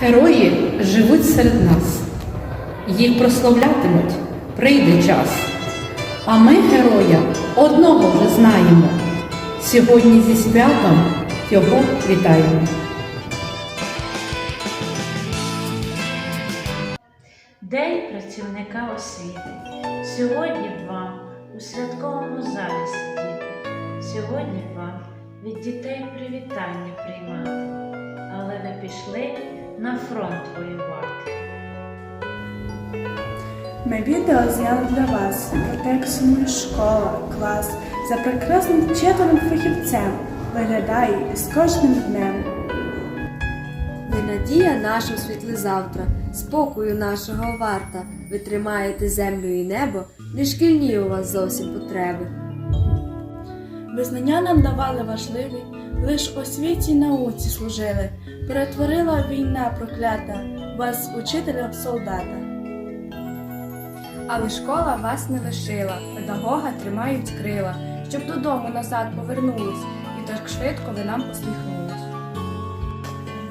Герої живуть серед нас, їх прославлятимуть, прийде час. А ми героя одного вже знаємо. Сьогодні зі святом його вітаємо. День працівника освіти. Сьогодні вам у святковому залі сидіти. Сьогодні вам від дітей привітання приймати. Але ви пішли на фронт воювати. Ми відео зняли для вас про те, як сумує школа, клас за прекрасним вчителем фахівцем виглядає із кожним днем. Ви надія наша світле завтра, спокою нашого варта. Ви тримаєте землю і небо, не шкільні у вас зовсім потреби. Визнання нам давали важливі, лиш освіті й науці служили. Перетворила війна проклята вас, учителя в солдата. Але школа вас не лишила, педагога тримають крила, щоб додому назад повернулись, і так швидко ви нам посміхнулись.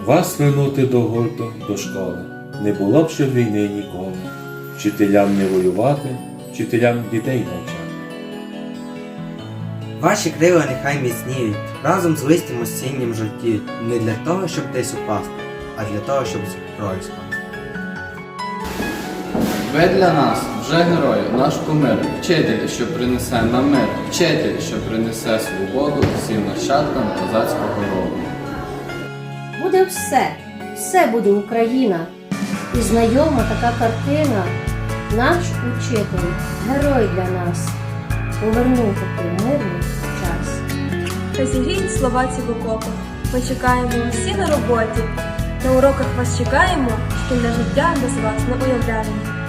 Вас вернути до гурту, до школи. Не було б ще війни ніколи. Вчителям не воювати, вчителям дітей навчати. Ваші крила нехай міцніють, разом з листям осіннім жовтіють, не для того, щоб десь упасти, а для того, щоб з грою спасти. Ви для нас вже герої, наш кумир, вчитель, що принесе нам мир, вчитель, що принесе свободу всім нащадкам козацького роду. Буде все, все буде Україна. І знайома така картина. Наш учитель, герой для нас, повернув такий мирний час. Розігріть слова ці в окопах. Ми чекаємо усі на роботі. На уроках вас чекаємо, шкільне життя без вас не уявляємо.